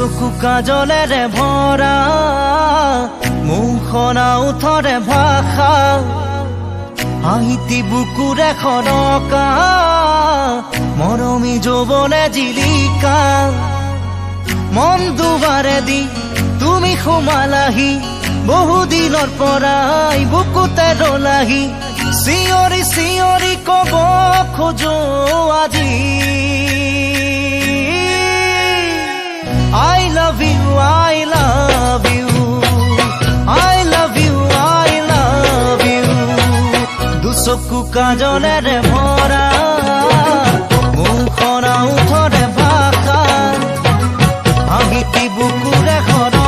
কাজলেৰে ভৰা মুখনা উঠৰে ভাষা, হাঁহিতি বুকুৰে খৰকা মৰমী যৌৱনে জিলিকা। মন দুবাৰে দি তুমি সোমালাহি বহুদিনৰ পৰাই বুকুতে ৰলাহি চিঞৰি চিঞৰি কব খোজো আজি। কাজলেৰে ভৰা মুখৰা উঠৰে ভাষা হাঁহিটি বুকুৰে সৰা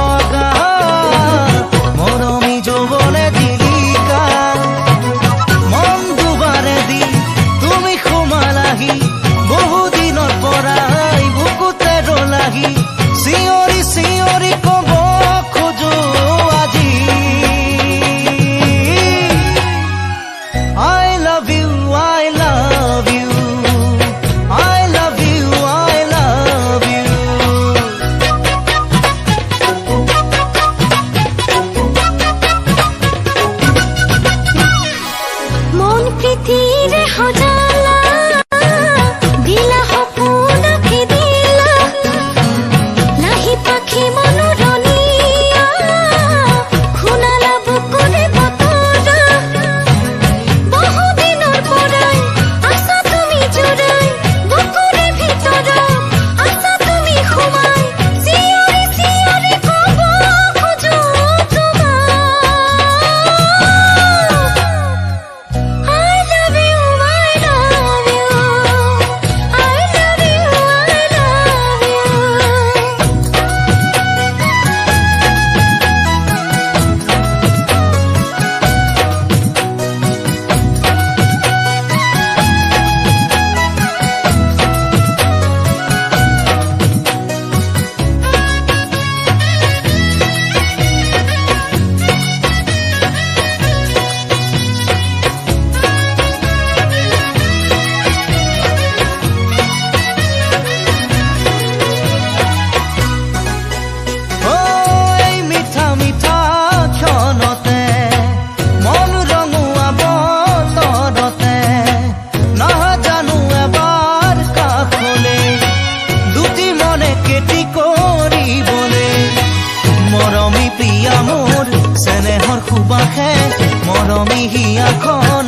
প্রীতির হজালা মৰমী হিয়া ঘৰ